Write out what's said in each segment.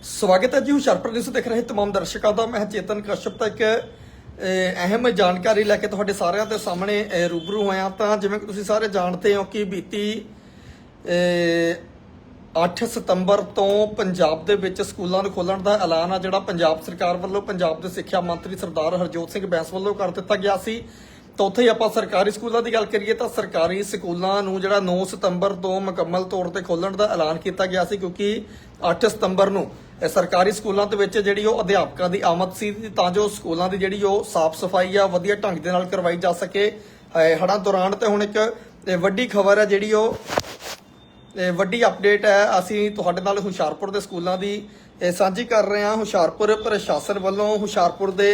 ਸਵਾਗਤ ਹੈ ਜੀ ਹੁਸ਼ਿਆਰਪੁਰ ਨਿਊਜ਼ ਦੇਖ ਰਹੇ ਤਮਾਮ ਦਰਸ਼ਕਾਂ ਦਾ। ਮੈਂ ਚੇਤਨ ਕਸ਼ਪ ਤੱਕ ਅਹਿਮ ਜਾਣਕਾਰੀ ਲੈ ਕੇ ਤੁਹਾਡੇ ਸਾਰਿਆਂ ਦੇ ਸਾਹਮਣੇ ਰੂਬਰੂ ਹੋਇਆ ਤਾਂ ਜਿਵੇਂ ਕਿ ਤੁਸੀਂ ਸਾਰੇ ਜਾਣਦੇ ਹੋ ਕਿ ਬੀਤੀ ਅਹ, 8 ਸਤੰਬਰ ਤੋਂ ਪੰਜਾਬ ਦੇ ਵਿੱਚ ਸਕੂਲਾਂ ਨੂੰ ਖੋਲਣ ਦਾ ਐਲਾਨ ਆ ਜਿਹੜਾ ਪੰਜਾਬ ਸਰਕਾਰ ਵੱਲੋਂ ਪੰਜਾਬ ਦੇ ਸਿੱਖਿਆ ਮੰਤਰੀ ਸਰਦਾਰ ਹਰਜੋਤ ਸਿੰਘ ਬੈਂਸ ਵੱਲੋਂ ਕਰ ਦਿੱਤਾ ਗਿਆ ਸੀ। ਤਾਂ ਉੱਥੇ ਹੀ ਆਪਾਂ ਸਰਕਾਰੀ ਸਕੂਲਾਂ ਦੀ ਗੱਲ ਕਰੀਏ ਤਾਂ ਸਰਕਾਰੀ ਸਕੂਲਾਂ ਨੂੰ ਜਿਹੜਾ 9 ਸਤੰਬਰ ਤੋਂ ਮੁਕੰਮਲ ਤੌਰ ਤੇ ਖੋਲਣ ਦਾ ਐਲਾਨ ਕੀਤਾ ਗਿਆ ਸੀ ਕਿਉਂਕਿ 8 ਸਤੰਬਰ ਨੂੰ ਸਰਕਾਰੀ ਸਕੂਲਾਂ ਦੇ ਵਿੱਚ ਜਿਹੜੀ ਉਹ ਅਧਿਆਪਕਾਂ ਦੀ ਆਮਦ ਸੀ ਤਾਂ ਜੋ ਸਕੂਲਾਂ ਦੀ ਜਿਹੜੀ ਉਹ ਸਾਫ਼ ਸਫ਼ਾਈ ਆ ਵਧੀਆ ਢੰਗ ਦੇ ਨਾਲ ਕਰਵਾਈ ਜਾ ਸਕੇ। ਹੜਾਂ ਦੌਰਾਨ ਤੇ ਹੁਣ ਇੱਕ ਵੱਡੀ ਖਬਰ ਹੈ ਜਿਹੜੀ ਉਹ ਵੱਡੀ ਅਪਡੇਟ ਹੈ। ਅਸੀਂ ਤੁਹਾਡੇ ਨਾਲ ਹੁਸ਼ਿਆਰਪੁਰ ਦੇ ਸਕੂਲਾਂ ਦੀ, ਇਹ ਸਾਂਝੀ ਕਰ ਰਹੇ ਹਾਂ। ਹੁਸ਼ਿਆਰਪੁਰ ਪ੍ਰਸ਼ਾਸਨ ਵੱਲੋਂ ਹੁਸ਼ਿਆਰਪੁਰ ਦੇ,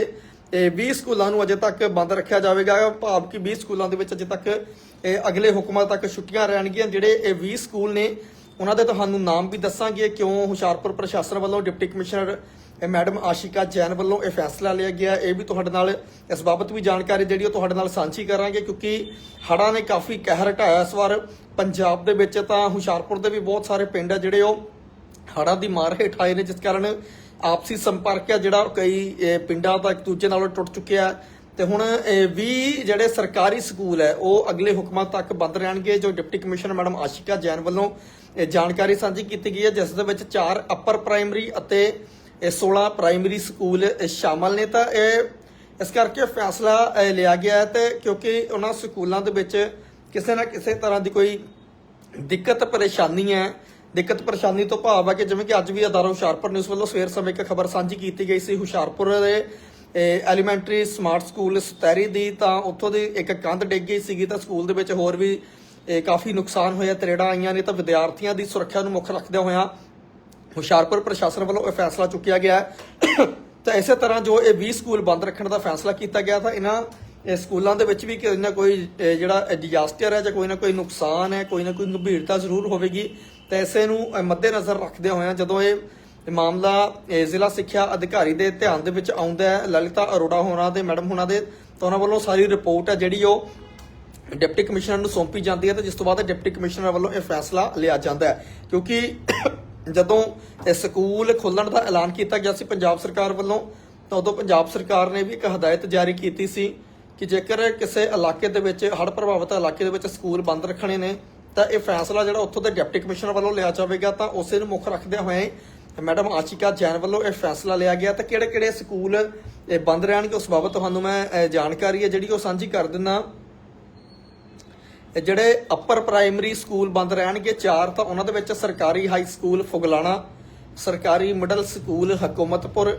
ਇਹ 20 ਸਕੂਲਾਂ ਨੂੰ ਅਜੇ ਤੱਕ ਬੰਦ ਰੱਖਿਆ ਜਾਵੇਗਾ। ਭਾਵ ਕਿ 20 ਸਕੂਲਾਂ ਦੇ ਵਿੱਚ ਅਜੇ ਤੱਕ ਇਹ ਅਗਲੇ ਹੁਕਮਾਂ ਤੱਕ ਛੁੱਟੀਆਂ ਰਹਿਣਗੀਆਂ। ਜਿਹੜੇ ਇਹ 20 ਸਕੂਲ ਨੇ ਉਹਨਾਂ ਦੇ ਤੁਹਾਨੂੰ ਨਾਮ ਵੀ ਦੱਸਾਂਗੇ ਕਿਉਂ ਹੁਸ਼ਿਆਰਪੁਰ ਪ੍ਰਸ਼ਾਸਨ ਵੱਲੋਂ deputy commissioner madam Ashika Jain ਵੱਲੋਂ ਇਹ ਫੈਸਲਾ ਲਿਆ ਗਿਆ। ਇਹ ਵੀ ਤੁਹਾਡੇ ਨਾਲ ਇਸ ਬਾਬਤ ਵੀ ਜਾਣਕਾਰੀ ਜਿਹੜੀ ਉਹ ਤੁਹਾਡੇ ਨਾਲ ਸਾਂਝੀ ਕਰਾਂਗੇ ਕਿਉਂਕਿ ਹੜ੍ਹਾਂ ਨੇ ਕਾਫੀ ਕਹਿਰ ਢਾਇਆ ਇਸ ਵਾਰ ਪੰਜਾਬ ਦੇ ਵਿੱਚ। ਤਾਂ ਹੁਸ਼ਿਆਰਪੁਰ ਦੇ ਵੀ ਬਹੁਤ ਸਾਰੇ ਪਿੰਡ ਆ ਜਿਹੜੇ ਉਹ ਹੜ੍ਹਾਂ ਦੀ ਮਾਰ ਹੇਠ ਆਏ ਨੇ, ਜਿਸ ਕਾਰਨ ਆਪਸੀ ਸੰਪਰਕ ਹੈ ਜਿਹੜਾ ਕਈ ਪਿੰਡਾਂ ਦਾ ਇੱਕ ਦੂਜੇ ਨਾਲੋਂ ਟੁੱਟ ਚੁੱਕਿਆ। ਤੇ ਹੁਣ ਇਹ ਵੀ ਜਿਹੜੇ ਸਰਕਾਰੀ ਸਕੂਲ ਹੈ, ਉਹ ਅਗਲੇ ਹੁਕਮਾਂ ਤੱਕ ਬੰਦ ਰਹਿਣਗੇ, ਜੋ deputy commissioner madam Ashika Jain ਵੱਲੋਂ ਜਾਣਕਾਰੀ ਸਾਂਝੀ ਕੀਤੀ ਗਈ ਹੈ, ਜਿਸ ਦੇ ਵਿੱਚ 4 ਅਪਰ ਪ੍ਰਾਇਮਰੀ ਅਤੇ ਇਹ 16 ਪ੍ਰਾਇਮਰੀ ਸਕੂਲ ਸ਼ਾਮਲ ਨੇ। ਤਾਂ ਇਹ ਇਸ ਕਰਕੇ ਫੈਸਲਾ ਲਿਆ ਗਿਆ ਹੈ ਤੇ ਕਿਉਂਕਿ ਉਹਨਾਂ ਸਕੂਲਾਂ ਦੇ ਵਿੱਚ ਕਿਸੇ ਨਾ ਕਿਸੇ ਤਰ੍ਹਾਂ ਦੀ ਕੋਈ ਦਿੱਕਤ, ਪਰੇਸ਼ਾਨੀ ਹੈ। ਦਿੱਕਤ, ਪਰੇਸ਼ਾਨੀ ਤੋਂ ਭਾਵ ਹੈ ਕਿ ਜਿਵੇਂ ਕਿ ਅੱਜ ਵੀ ਅਦਾਰਾ ਹੁਸ਼ਿਆਰਪੁਰ ਨਿਊਜ਼ ਵੱਲੋਂ ਸਵੇਰ ਸਮੇਂ ਇੱਕ ਖਬਰ ਸਾਂਝੀ ਕੀਤੀ ਗਈ ਸੀ, ਹੁਸ਼ਿਆਰਪੁਰ ਦੇ ਐਲੀਮੈਂਟਰੀ ਸਮਾਰਟ ਸਕੂਲ ਸਤੈਰੀ ਦੀ ਤਾਂ ਉੱਥੋਂ ਦੀ ਇੱਕ ਕੰਧ ਡਿੱਗ ਗਈ ਸੀਗੀ ਤਾਂ ਸਕੂਲ ਦੇ ਵਿੱਚ ਹੋਰ ਵੀ, ਇਹ ਕਾਫੀ ਨੁਕਸਾਨ ਹੋਇਆ, ਤਰੇੜਾਂ ਆਈਆਂ ਨੇ ਤਾਂ ਵਿਦਿਆਰਥੀਆਂ ਦੀ ਸੁਰੱਖਿਆ ਨੂੰ ਮੁੱਖ ਰੱਖਦਿਆਂ ਹੋਇਆਂ ਹੁਸ਼ਿਆਰਪੁਰ ਪ੍ਰਸ਼ਾਸਨ ਵੱਲੋਂ ਇਹ ਫੈਸਲਾ ਚੁੱਕਿਆ ਗਿਆ ਤਾਂ ਇਸੇ ਤਰ੍ਹਾਂ ਜੋ ਇਹ 20 ਸਕੂਲ ਬੰਦ ਰੱਖਣ ਦਾ ਫੈਸਲਾ ਕੀਤਾ ਗਿਆ ਤਾਂ ਇਹਨਾਂ ਸਕੂਲਾਂ ਦੇ ਵਿੱਚ ਵੀ ਕੋਈ ਨਾ ਕੋਈ ਜਿਹੜਾ ਡਿਜ਼ਾਸਟਰ ਹੈ ਜਾਂ ਕੋਈ ਨਾ ਕੋਈ ਨੁਕਸਾਨ ਹੈ, ਕੋਈ ਨਾ ਕੋਈ ਗੰਭੀਰਤਾ ਜ਼ਰੂਰ ਹੋਵੇਗੀ। ਤਾਂ ਇਸੇ ਨੂੰ ਮੱਦੇਨਜ਼ਰ ਰੱਖਦੇ ਹੋਇਆਂ ਜਦੋਂ ਇਹ ਇਹ ਮਾਮਲਾ ਜ਼ਿਲ੍ਹਾ ਸਿੱਖਿਆ ਅਧਿਕਾਰੀ ਦੇ ਧਿਆਨ ਦੇ ਵਿੱਚ ਆਉਂਦਾ ਹੈ। ਲਲਿਤਾ ਅਰੋੜਾ ਹੋਣਾ ਦੇ, ਮੈਡਮ ਹੋਣਾ ਦੇ, ਤਾਂ ਉਹਨਾਂ ਵੱਲੋਂ ਸਾਰੀ ਰਿਪੋਰਟ ਹੈ ਜਿਹੜੀ ਉਹ ਡਿਪਟੀ ਕਮਿਸ਼ਨਰ ਨੂੰ ਸੌਂਪੀ ਜਾਂਦੀ ਹੈ ਤੇ ਜਿਸ ਤੋਂ ਬਾਅਦ ਡਿਪਟੀ ਕਮਿਸ਼ਨਰ ਵੱਲੋਂ ਇਹ ਫੈਸਲਾ ਲਿਆ ਜਾਂਦਾ ਹੈ। ਕਿਉਂਕਿ ਜਦੋਂ ਸਕੂਲ ਖੋਲਣ ਦਾ ਐਲਾਨ ਕੀਤਾ ਗਿਆ ਸੀ ਪੰਜਾਬ ਸਰਕਾਰ ਵੱਲੋਂ, ਤਾਂ ਉਦੋਂ ਪੰਜਾਬ ਸਰਕਾਰ ਨੇ ਵੀ ਇੱਕ ਹਦਾਇਤ ਜਾਰੀ ਕੀਤੀ ਸੀ ਕਿ ਜੇਕਰ ਕਿਸੇ ਇਲਾਕੇ ਦੇ ਵਿੱਚ, ਹੜ੍ਹ ਪ੍ਰਭਾਵਿਤ ਇਲਾਕੇ ਦੇ ਵਿੱਚ ਸਕੂਲ ਬੰਦ ਰੱਖਣੇ ਨੇ, ਤਾਂ ਇਹ ਫੈਸਲਾ ਜਿਹੜਾ ਉੱਥੋਂ ਦੇ ਡਿਪਟੀ ਕਮਿਸ਼ਨਰ ਵੱਲੋਂ ਲਿਆ ਜਾਵੇਗਾ, ਤਾਂ ਉਸੇ ਨੂੰ ਮੁੱਖ ਰੱਖਦਿਆਂ ਹੋਏ ਮੈਡਮ ਆਚਿਕਾ ਜੈਨ ਵੱਲੋਂ ਇਹ ਫੈਸਲਾ ਲਿਆ ਗਿਆ ਤਾਂ ਕਿਹੜੇ-ਕਿਹੜੇ ਸਕੂਲ, ਇਹ ਬੰਦ ਰਹਿਣਗੇ ਉਸ ਬਾਬਤ ਤੁਹਾਨੂੰ ਮੈਂ ਜਾਣਕਾਰੀ ਹੈ ਜਿਹੜੀ ਉਹ ਸਾਂਝੀ ਕਰ ਦਿੰਦਾ ਜਿਹੜੇ ਅਪਰ ਪ੍ਰਾਇਮਰੀ ਸਕੂਲ ਬੰਦ ਰਹਿਣਗੇ, ਚਾਰ ਤਾਂ ਉਹਨਾਂ ਦੇ ਵਿੱਚ ਸਰਕਾਰੀ ਹਾਈ ਸਕੂਲ ਫੁਗਲਾਣਾ, ਸਰਕਾਰੀ ਮਿਡਲ ਸਕੂਲ ਹਕੂਮਤਪੁਰ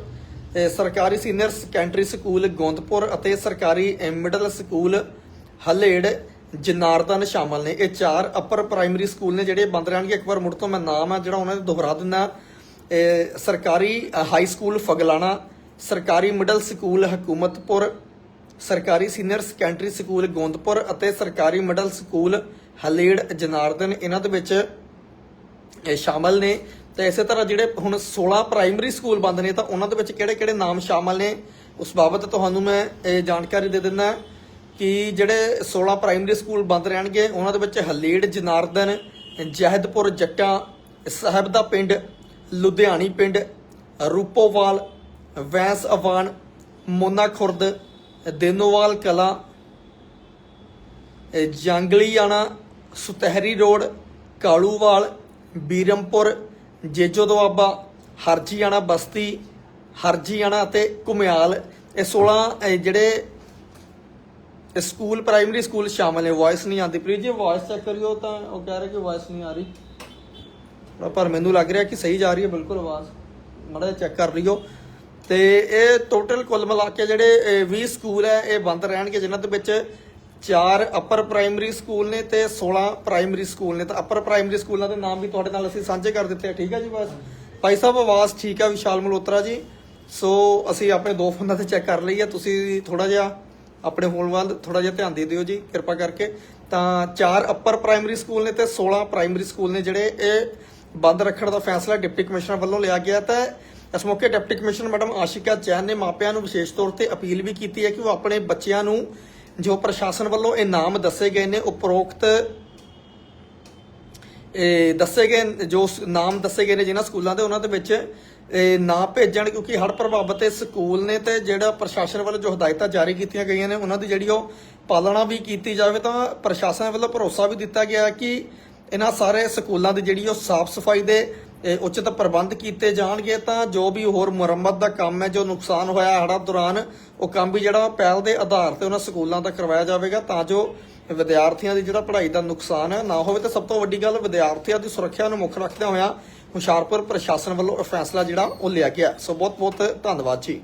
ਸਰਕਾਰੀ ਸੀਨੀਅਰ ਸੈਕੰਡਰੀ ਸਕੂਲ ਗੋਂਦਪੁਰ ਅਤੇ ਸਰਕਾਰੀ ਮਿਡਲ ਸਕੂਲ ਹਲੇੜ ਜਨਾਰਦਨ ਸ਼ਾਮਲ ਨੇ। ਇਹ ਚਾਰ ਅਪਰ ਪ੍ਰਾਇਮਰੀ ਸਕੂਲ ਨੇ ਜਿਹੜੇ ਬੰਦ ਰਹਿਣਗੇ। ਇੱਕ ਵਾਰ ਮੁੜ ਤੋਂ ਮੈਂ ਨਾਮ ਹੈ ਜਿਹੜਾ ਉਹਨਾਂ ਦੇ ਦੁਹਰਾ ਦਿੰਦਾ ਸਰਕਾਰੀ ਹਾਈ ਸਕੂਲ ਫਗਲਾਣਾ, ਸਰਕਾਰੀ ਮਿਡਲ ਸਕੂਲ ਹਕੂਮਤਪੁਰ, ਸਰਕਾਰੀ ਸੀਨੀਅਰ ਸੈਕੰਡਰੀ ਸਕੂਲ ਗੋਂਦਪੁਰ ਅਤੇ ਸਰਕਾਰੀ ਮਿਡਲ ਸਕੂਲ ਹਲੇੜ, ਜਨਾਰਦਨ, ਇਹਨਾਂ ਦੇ ਵਿੱਚ, ਇਹ ਸ਼ਾਮਲ ਨੇ। ਤੇ ਇਸੇ ਤਰ੍ਹਾਂ ਜਿਹੜੇ ਹੁਣ 16 ਪ੍ਰਾਇਮਰੀ ਸਕੂਲ ਬੰਦ ਨੇ, ਤਾਂ ਉਹਨਾਂ ਦੇ ਵਿੱਚ ਕਿਹੜੇ-ਕਿਹੜੇ ਨਾਮ ਸ਼ਾਮਲ ਨੇ? ਉਸ ਬਾਬਤ ਤੁਹਾਨੂੰ ਮੈਂ ਇਹ ਜਾਣਕਾਰੀ ਦੇ ਦਿੰਦਾ ਕਿ ਜਿਹੜੇ 16 ਪ੍ਰਾਇਮਰੀ ਸਕੂਲ ਬੰਦ ਰਹਿਣਗੇ, ਉਹਨਾਂ ਦੇ ਵਿੱਚ ਹਲੇੜ, ਜਨਾਰਦਨ, ਜਹਿਦਪੁਰ, ਜੱਟਾਂ, ਸਾਹਿਬ ਦਾ ਪਿੰਡ ਲੁਧਿਆਣੀ ਪਿੰਡ ਰੂਪੋਵਾਲ, ਵੈਂਸ ਅਵਾਨ, ਮੋਨਾ ਖੁਰਦ, ਦੇਨੋਵਾਲ ਕਲਾ ਜੰਗਲੀਆਣਾ, ਸੁਤਹਿਰੀ ਰੋਡ, ਕਾਲੂਵਾਲ, ਬੀਰਮਪੁਰ ਜੇਜੋ ਦੁਆਬਾ ਹਰਜੀਆਣਾ ਬਸਤੀ, ਹਰਜੀਆਣਾ ਅਤੇ ਕੁਮਿਆਲ ਇਹ 16 ਜਿਹੜੇ ਸਕੂਲ, ਪ੍ਰਾਇਮਰੀ ਸਕੂਲ ਸ਼ਾਮਲ ਨੇ। ਵਾਇਸ ਨਹੀਂ ਆਉਂਦੀ। ਪ੍ਰੀਤ ਜੀ ਵਾਇਸ ਚੈੱਕ ਕਰਿਓ ਤਾਂ ਉਹ ਕਹਿ ਰਿਹਾ ਕਿ ਵਾਇਸ ਨਹੀਂ ਆ ਰਹੀ। ਪਰ ਮੈਨੂੰ ਲੱਗ ਰਿਹਾ ਕਿ ਸਹੀ ਜਾ ਰਹੀ ਹੈ, ਬਿਲਕੁਲ ਆਵਾਜ਼। ਮੜਾ ਚੈੱਕ ਕਰ ਲਿਓ ਤੇ ਇਹ ਟੋਟਲ ਕੁੱਲ ਮਿਲਾ ਕੇ ਜਿਹੜੇ, ਇਹ 20 ਸਕੂਲ ਹੈ, ਇਹ ਬੰਦ ਰਹਿਣਗੇ, ਜਿਨ੍ਹਾਂ ਦੇ ਵਿੱਚ ਚਾਰ ਅਪਰ ਪ੍ਰਾਇਮਰੀ ਸਕੂਲ ਨੇ ਤੇ 16 ਪ੍ਰਾਇਮਰੀ ਸਕੂਲ ਨੇ। ਤਾਂ ਅਪਰ ਪ੍ਰਾਇਮਰੀ ਸਕੂਲਾਂ ਦੇ ਨਾਮ ਵੀ ਤੁਹਾਡੇ ਨਾਲ ਅਸੀਂ ਸਾਂਝੇ ਕਰ ਦਿੱਤੇ ਆ, ਠੀਕ ਹੈ ਜੀ ਬਸ? ਭਾਈ ਸਾਹਿਬ, ਆਵਾਜ਼ ਠੀਕ ਆ ਵਿਸ਼ਾਲ ਮਲਹੋਤਰਾ ਜੀ। ਸੋ ਅਸੀਂ ਆਪਣੇ ਦੋ ਫੋਨਾਂ ਤੇ ਚੈੱਕ ਕਰ ਲਈ ਹੈ ਤੁਸੀਂ ਥੋੜਾ ਜਿਹਾ ਆਪਣੇ ਹੋਣ ਵੱਲ ਥੋੜਾ ਜਿਹਾ ਧਿਆਨ ਦੇ ਦਿਓ ਜੀ, ਕਿਰਪਾ ਕਰਕੇ। ਤਾਂ ਚਾਰ ਅਪਰ ਪ੍ਰਾਇਮਰੀ ਸਕੂਲ ਨੇ ਤੇ 16 ਪ੍ਰਾਇਮਰੀ ਸਕੂਲ ਨੇ ਜਿਹੜੇ, ਇਹ ਬੰਦ ਰੱਖਣ ਦਾ ਫੈਸਲਾ ਡਿਪਟੀ ਕਮਿਸ਼ਨਰ ਵੱਲੋਂ ਲਿਆ ਗਿਆ ਤਾਂ ਇਸ ਮੌਕੇ deputy commissioner madam Ashika Jain ਨੇ ਮਾਪਿਆਂ ਨੂੰ ਵਿਸ਼ੇਸ਼ ਤੌਰ ਤੇ ਅਪੀਲ ਵੀ ਕੀਤੀ ਹੈ ਕਿ ਉਹ ਆਪਣੇ ਬੱਚਿਆਂ ਨੂੰ ਜੋ ਪ੍ਰਸ਼ਾਸਨ ਵੱਲੋਂ ਇਹ ਨਾਮ ਦੱਸੇ ਗਏ ਨੇ ਉਪਰੋਕਤ, ਇਹ ਦੱਸੇ ਗਏ, ਜੋ ਨਾਮ ਦੱਸੇ ਗਏ ਨੇ ਜਿਨ੍ਹਾਂ ਸਕੂਲਾਂ ਦੇ, ਉਹਨਾਂ ਦੇ ਵਿੱਚ ਇਹ ਨਾ ਭੇਜਣ ਕਿਉਂਕਿ ਹੜ੍ਹ ਪ੍ਰਭਾਵਿਤ ਇਹ ਸਕੂਲ ਨੇ ਤੇ ਜਿਹੜਾ ਪ੍ਰਸ਼ਾਸਨ ਵੱਲੋਂ ਜੋ ਹਦਾਇਤਾਂ ਜਾਰੀ ਕੀਤੀਆਂ ਗਈਆਂ ਨੇ, ਉਹਨਾਂ ਦੀ ਜਿਹੜੀ ਉਹ ਪਾਲਣਾ ਵੀ ਕੀਤੀ ਜਾਵੇ ਤਾਂ ਪ੍ਰਸ਼ਾਸਨ ਵੱਲੋਂ ਭਰੋਸਾ ਵੀ ਦਿੱਤਾ ਗਿਆ ਕਿ ਇਹਨਾਂ ਸਾਰੇ ਸਕੂਲਾਂ ਦੀ ਜਿਹੜੀ ਉਹ ਸਾਫ਼ ਸਫ਼ਾਈ ਦੇ ਉਚਿਤ ਪ੍ਰਬੰਧ ਕੀਤੇ ਜਾਣਗੇ, ਤਾਂ ਜੋ ਵੀ ਹੋਰ ਮੁਰੰਮਤ ਦਾ ਕੰਮ ਹੈ, ਜੋ ਨੁਕਸਾਨ ਹੋਇਆ ਹੜ੍ਹਾਂ ਦੌਰਾਨ, ਉਹ ਕੰਮ ਵੀ ਜਿਹੜਾ ਪਹਿਲ ਦੇ ਆਧਾਰ ਤੇ ਉਹਨਾਂ ਸਕੂਲਾਂ ਦਾ ਕਰਵਾਇਆ ਜਾਵੇਗਾ, ਤਾਂ ਜੋ ਵਿਦਿਆਰਥੀਆਂ ਦੀ ਜਿਹੜਾ ਪੜ੍ਹਾਈ ਦਾ ਨੁਕਸਾਨ ਹੈ ਨਾ ਹੋਵੇ। ਤੇ ਸਭ ਤੋਂ ਵੱਡੀ ਗੱਲ, ਵਿਦਿਆਰਥੀਆਂ ਦੀ ਸੁਰੱਖਿਆ ਨੂੰ ਮੁੱਖ ਰੱਖਦਿਆਂ ਹੋਇਆਂ ਹੁਸ਼ਿਆਰਪੁਰ ਪ੍ਰਸ਼ਾਸਨ ਵੱਲੋਂ ਇਹ ਫੈਸਲਾ ਜਿਹੜਾ ਉਹ ਲਿਆ ਗਿਆ। ਸੋ ਬਹੁਤ ਬਹੁਤ ਧੰਨਵਾਦ ਜੀ।